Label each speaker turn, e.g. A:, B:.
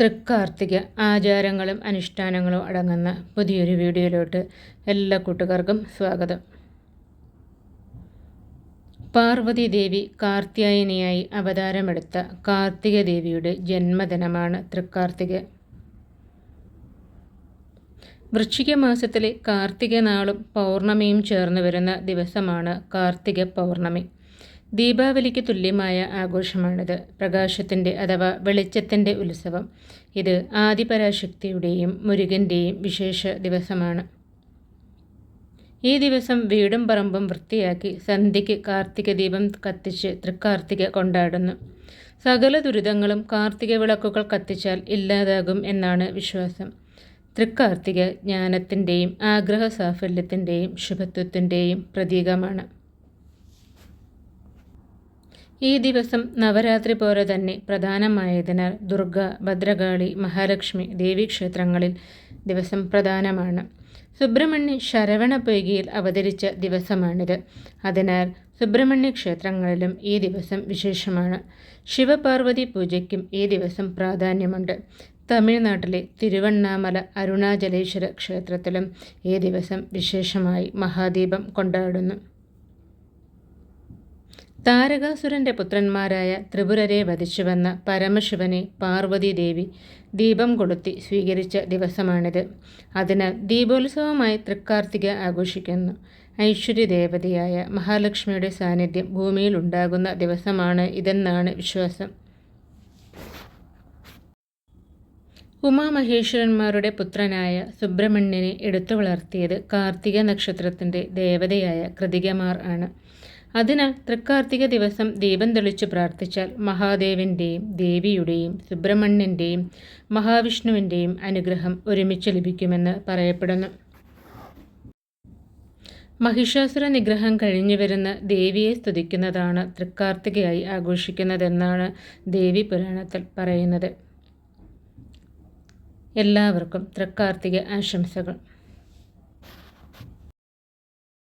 A: തൃക്കാർത്തിക ആചാരങ്ങളും അനുഷ്ഠാനങ്ങളും അടങ്ങുന്ന പുതിയൊരു വീഡിയോയിലോട്ട് എല്ലാ കൂട്ടുകാർക്കും സ്വാഗതം. പാർവതി ദേവി കാർത്യായനിയായി അവതാരമെടുത്ത കാർത്തിക ദേവിയുടെ ജന്മദിനമാണ് തൃക്കാർത്തിക. വൃശ്ചിക മാസത്തിലെ കാർത്തിക നാളും പൗർണമിയും ചേർന്ന് വരുന്ന ദിവസമാണ് കാർത്തിക പൗർണമി. ദീപാവലിക്ക് തുല്യമായ ആഘോഷമാണിത്. പ്രകാശത്തിന്റെ അഥവാ വെളിച്ചത്തിന്റെ ഉത്സവം. ഇത് ആദിപരാശക്തിയുടെയും മുരുകന്റെയും വിശേഷ ദിവസമാണ്. ഈ ദിവസം വീടും പറമ്പും വൃത്തിയാക്കി സന്ധ്യയ്ക്ക് കാർത്തിക ദീപം കത്തിച്ച് തൃക്കാർത്തിക കൊണ്ടാടുന്നു. സകല ദുരിതങ്ങളും കാർത്തിക വിളക്കുകൾ കത്തിച്ചാൽ ഇല്ലാതാകും എന്നാണ് വിശ്വാസം. തൃക്കാർത്തിക ജ്ഞാനത്തിന്റെയും ആഗ്രഹ സാഫല്യത്തിന്റെയും ശുഭത്വത്തിന്റെയും പ്രതീകമാണ്. ഈ ദിവസം നവരാത്രി പോലെ തന്നെ പ്രധാനമായതിനാൽ ദുർഗ ഭദ്രകാളി മഹാലക്ഷ്മി ദേവീക്ഷേത്രങ്ങളിൽ ദിവസം പ്രധാനമാണ്. സുബ്രഹ്മണ്യ ശരവണ പൊയ്കയിൽ അവതരിച്ച ദിവസമാണിത്. അതിനാൽ സുബ്രഹ്മണ്യ ക്ഷേത്രങ്ങളിലും ഈ ദിവസം വിശേഷമാണ്. ശിവപാർവതി പൂജയ്ക്കും ഈ ദിവസം പ്രാധാന്യമുണ്ട്. തമിഴ്നാട്ടിലെ തിരുവണ്ണാമല അരുണാചലേശ്വര ക്ഷേത്രത്തിലും ഈ ദിവസം വിശേഷമായി മഹാദീപം കൊണ്ടാടുന്നു. താരകാസുരന്റെ പുത്രന്മാരായ ത്രിപുരരെ വധിച്ചുവന്ന പരമശിവനെ പാർവതി ദേവി ദീപം കൊളുത്തി സ്വീകരിച്ച ദിവസമാണിത്. അതിനാൽ ദീപോത്സവമായി തൃക്കാർത്തിക ആഘോഷിക്കുന്നു. ഐശ്വര്യ ഐശ്വര്യദേവതയായ മഹാലക്ഷ്മിയുടെ സാന്നിധ്യം ഭൂമിയിൽ ഉണ്ടാകുന്ന ദിവസമാണ് ഇതെന്നാണ് വിശ്വാസം. ഉമാമഹേശ്വരന്മാരുടെ പുത്രനായ സുബ്രഹ്മണ്യനെ എടുത്തു വളർത്തിയത് കാർത്തിക നക്ഷത്രത്തിന്റെ ദേവതയായ കൃതികമാർ ആണ്. അതിനാൽ തൃക്കാർത്തിക ദിവസം ദീപം തെളിച്ച് പ്രാർത്ഥിച്ചാൽ മഹാദേവന്റെയും ദേവിയുടെയും സുബ്രഹ്മണ്യന്റെയും മഹാവിഷ്ണുവിന്റെയും അനുഗ്രഹം ഒരുമിച്ച് ലഭിക്കുമെന്ന് പറയപ്പെടുന്നു. മഹിഷാസുര നിഗ്രഹം കഴിഞ്ഞു വരുന്ന ദേവിയെ സ്തുതിക്കുന്നതാണ് തൃക്കാർത്തികയായി ആഘോഷിക്കുന്നതെന്നാണ് ദേവി പുരാണത്തിൽ പറയുന്നത്. എല്ലാവർക്കും തൃക്കാർത്തിക ആശംസകൾ.